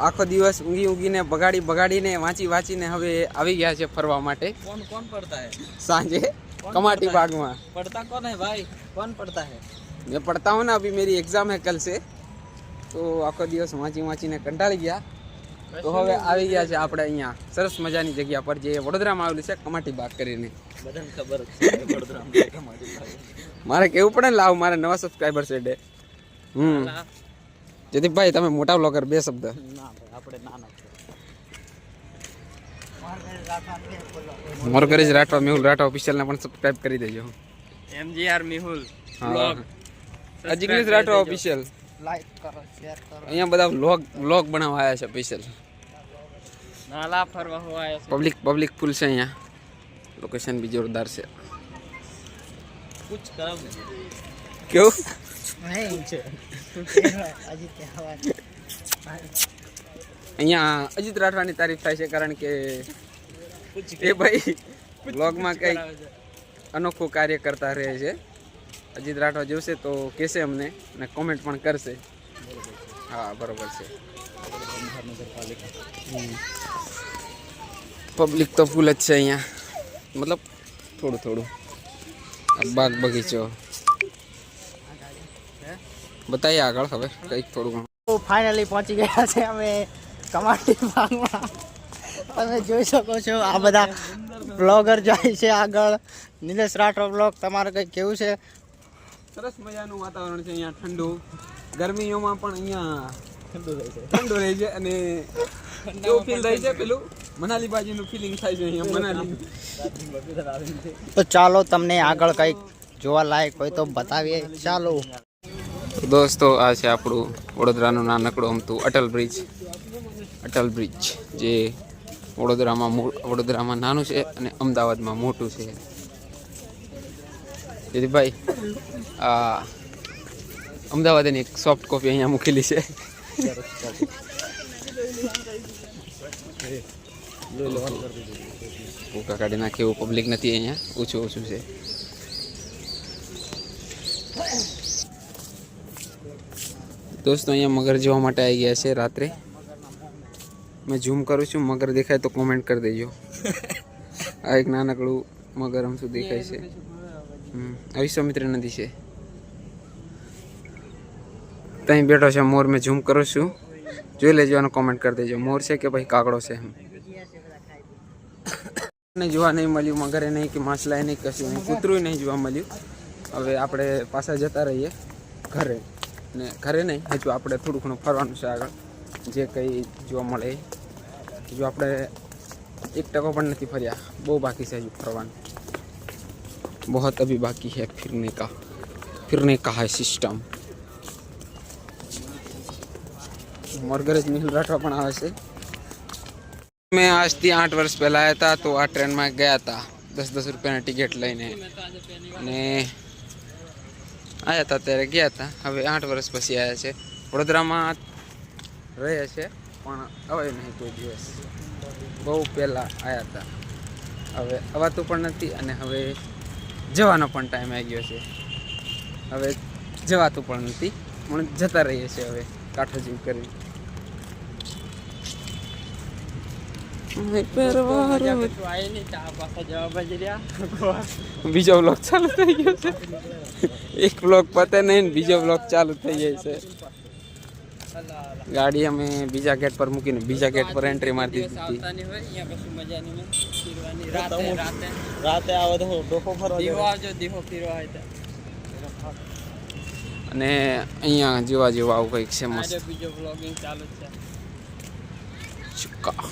આખો દિવસ ઊંઘી ઊંઘીને બગાડી બગાડીને વાંચી વાંચીને હવે આવી ગયા છે ફરવા માટે. કોણ કોણ પડતા હે? સાંજે કમાટી બાગમાં. પડતા કોણ હે ભાઈ? કોણ પડતા હે? મેં પડતા હું ને અભી મેરી એક્ઝામ હે કલ સે. તો આખો દિવસ વાંચી વાંચીને કંટાળી ગયા. તો હવે આવી ગયા છે આપણે અહીંયા. સરસ મજાની જગ્યા પર જે વડોદરામાં આવેલું છે કમાટી બાગ કરીને. બધાને ખબર છે મારે કેવું પડે લાવ મારે નવા સબસ્ક્રાઈબર છે ડે હમ. જયદીપભાઈ તમે મોટા બ્લોગર બે શબ્દ. ના ભાઈ આપણે નાના છે મારો કરે છે રાઠવા મેહુલ રાઠવા ઓફિશિયલને પણ સબસ્ક્રાઈબ કરી દેજો. એમજીઆર મિહુલ હા. અજિગ્નેશ રાઠવા ઓફિશિયલ લાઈક કરો શેર કરો. અહીંયા બધા વ્લોગ વ્લોગ બનાવવા આવ્યા છે સ્પેશિયલ નાલા ફરવા હું આવ્યો છું. પબ્લિક પબ્લિક ફૂલ છે અહીંયા. લોકેશન બી જોરદાર છે. કુછ કરો કેવું? નહીં છે અહીંયા અજીત રાઠવાની તારીફ થાય છે કારણ કે એ ભાઈ બ્લોગમાં કંઈક અનોખું કાર્ય કરતા રહે છે. અજીત રાઠવા જોશે તો કહેશે અમને અને કોમેન્ટ પણ કરશે. હા, બરોબર છે. પબ્લિક તો ફૂલ જ છે અહીંયા. મતલબ થોડું થોડું. બાગ બગીચો. બતાવીએ આગળ હવે કંઈક થોડું. ઘણું ફાઇનલી પહોંચી ગયા છે અમે કમાટી બાગમાં તમે જોઈ શકો છો આ બધા બ્લોગર જાય છે આગળ. નિલેશ રાઠોડ બ્લોગ તમારે કંઈક કેવું છે? સરસ મજાનું વાતાવરણ છે અહીંયા ઠંડુ. ગરમીઓમાં પણ અહીંયા ઠંડુ રહે છે. અને કેવું ફીલ થાય છે પેલું? મનાલી બાજુનું ફિલિંગ થાય છે અહીંયા મનાલી. તો ચાલો તમને આગળ કંઈક જોવા લાયક હોય તો બતાવીએ. ચાલો. દોસ્તો, આ છે આપણું વડોદરાનું નાનકડું અમતું અટલ બ્રિજ અટલ બ્રિજ જે વડોદરામાં વડોદરામાં નાનું છે અને અમદાવાદમાં મોટું છે. દીદીભાઈ ભાઈ આ અમદાવાદની એક સોફ્ટ કોપી અહીંયા મૂકેલી છે. ભૂકા કાઢી નાખે એવું પબ્લિક નથી અહીંયા. ઓછું ઓછું છે. દોસ્તો અહીંયા મગર જોવા માટે આવી ગયા છે રાત્રે. મેં ઝૂમ કરું છું મગર દેખાય તો કોમેન્ટ કરી દેજો. આ એક નાનકડું મગર શું દેખાય છે. હમ, આ નદી છે. ત્યાં બેઠો છે મોર મેં ઝૂમ કરું છું. જોઈ લેજો અને કોમેન્ટ કરી દેજો. મોર છે કે ભાઈ કાગડો છે એમ. ને જોવા નહીં મળ્યું મગરે નહીં કે માછલાએ નહીં કશું નહીં કૂતરું નહીં જોવા મળ્યું. હવે આપણે પાછા જતા રહીએ ઘરે. ने घरे नहीं हजू आप थोड़ घणु फरवा आग जे कहीं जवा जो आप एक टको नहीं फरिया बहु बाकी हजू फरवा बहुत अभी बाकी है फिरने का फिरने का है सीस्टम मरगरज मिल राठवा आए से मैं आज थी आठ वर्ष पहला आया था तो आ ट्रेन में गया था दस दस रुपया टिकट लाइने આવ્યા હતા ત્યારે ગયા હતા હવે આઠ વર્ષ પછી આવ્યા છે. વડોદરામાં રહે છે, પણ હવે નહીં કોઈ દિવસ. બહુ પહેલાં આવ્યા હતા હવે અવાતું પણ નથી અને હવે જવાનો પણ ટાઈમ આવી ગયો છે. હવે જવાતું પણ નથી, પણ જતા રહીએ છીએ હવે કાઠો જીવ કરી આય નહીં ચા પાછા જવાબ જ રહ્યા બીજો બ્લોક ચાલુ થઈ ગયો છે. એક બ્લોક પતે નહીં ને બીજો બ્લોક ચાલુ થઈ જાય છે. ગાડી અમે બીજા ગેટ પર મૂકીને બીજા ગેટ પર એન્ટ્રી મારી દીધી રાતે આવે તો ડોકો ફરવા દીવો ફીરવા અને અહીંયા જેવા જેવા આવું કંઈક છે મસ્ત. બીજો બ્લોગિંગ ચાલુ છે. ચુક્કા.